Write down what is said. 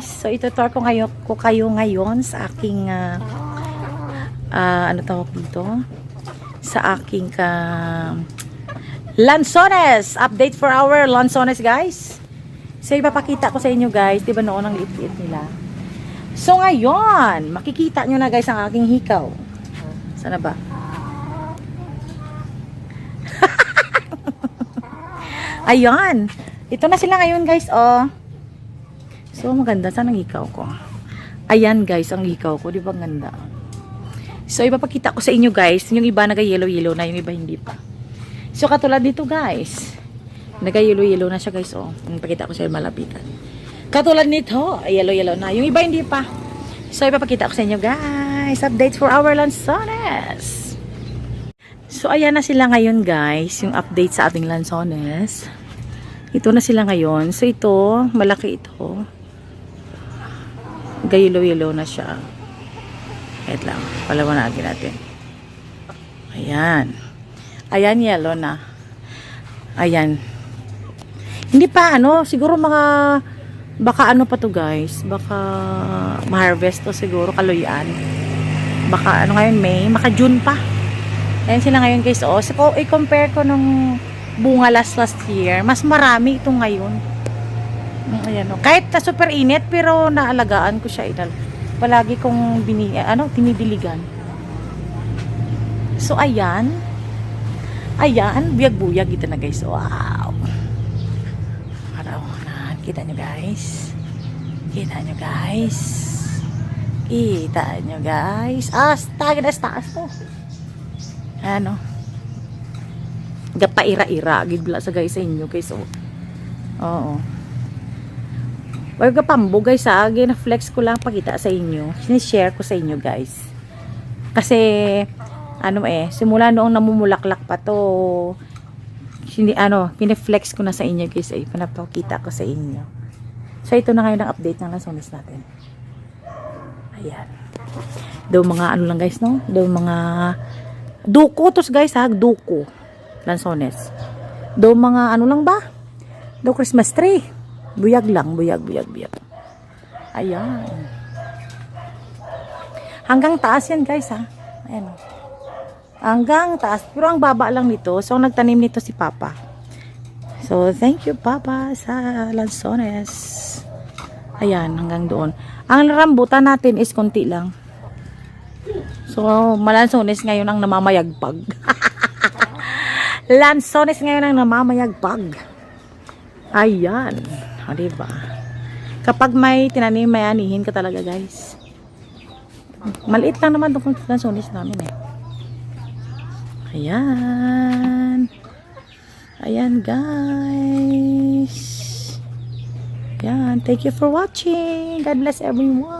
guys. So itutur ko kayo, ko kayo ngayon sa aking ah, ah, ano tawag dito? Sa aking ka Lanzones! Update for our Lanzones guys. So ipapakita ko sa inyo guys, 'di ba noon ang liit-liit nila. So ngayon, makikita nyo na guys ang aking hikaw. Sana ba? Ayan. Ito na sila ngayon guys, oh. So, maganda. Saan ang hikaw ko? Ayan guys, ang hikaw ko. Di ba ganda? So, ipapakita ko sa inyo guys. Yung iba naga-yellow-yellow na, yung iba hindi pa. So, katulad dito guys. Naga-yellow-yellow na siya guys, oh. Ipapakita ko sa inyo malapitan. Katulad nito, yellow-yellow na. Yung iba hindi pa. So, ipapakita ko sa inyo guys. Updates for our lanzones. So, ayan na sila ngayon guys. Yung update sa ating lanzones. Ito na sila ngayon. So, ito, malaki ito. Gayelo-yelo na siya. Wait lang. Palawanagin natin. Ayan. Ayan, yellow na. Ayan. Hindi pa, ano, siguro mga, baka ano pa to guys, baka ma-harvest to siguro, kaluyan. Baka, ano ngayon, May, maka June pa. Ayan sila ngayon guys, oh. So, i-compare ko nung bunga last last year, mas marami ito ngayon. Mm, Ayan, oh. Kahit na super init, pero naalagaan ko siya. Inal. Palagi kong bini, ano, tinidiligan. So, ayan. Ayan, buyag-buyag ito na guys. Wow. Araw na. Kita nyo guys. Kita nyo guys. Kita nyo guys. Taga na taas to. Ano? Gapaira-ira. Gidla sa guys sa inyo guys. Oh. Oo. Wag ka pambo guys ha. Gina-flex ko lang pakita sa inyo. Sinishare ko sa inyo guys. Kasi, ano eh, simula noong namumulaklak pa to, hindi, ano, pineflex ko na sa inyo guys ay pinapakita ko sa inyo. So, ito na ngayon ang update ng lansones natin. Ayan. Daw mga ano lang guys, no? Daw mga duko tos guys ha, duko. Lansones. Daw mga ano lang ba? Daw Christmas tree. Buyag lang, buyag, buyag, buyag. Ayan. Hanggang taas yan guys ha. Ayan o. Hanggang taas. Pero ang baba lang nito. So, nagtanim nito si Papa. So, thank you Papa sa lansones. Ayan, hanggang doon. Ang rambutan natin is konti lang. So, malansones ngayon ang namamayagpag. lansones ngayon ang namamayagpag. Ayan. O, diba? Kapag may tinanim, may anihin ka talaga, guys. Maliit lang naman itong lansones namin, eh. Ayan. Ayan, guys. Yan. Thank you for watching. God bless everyone.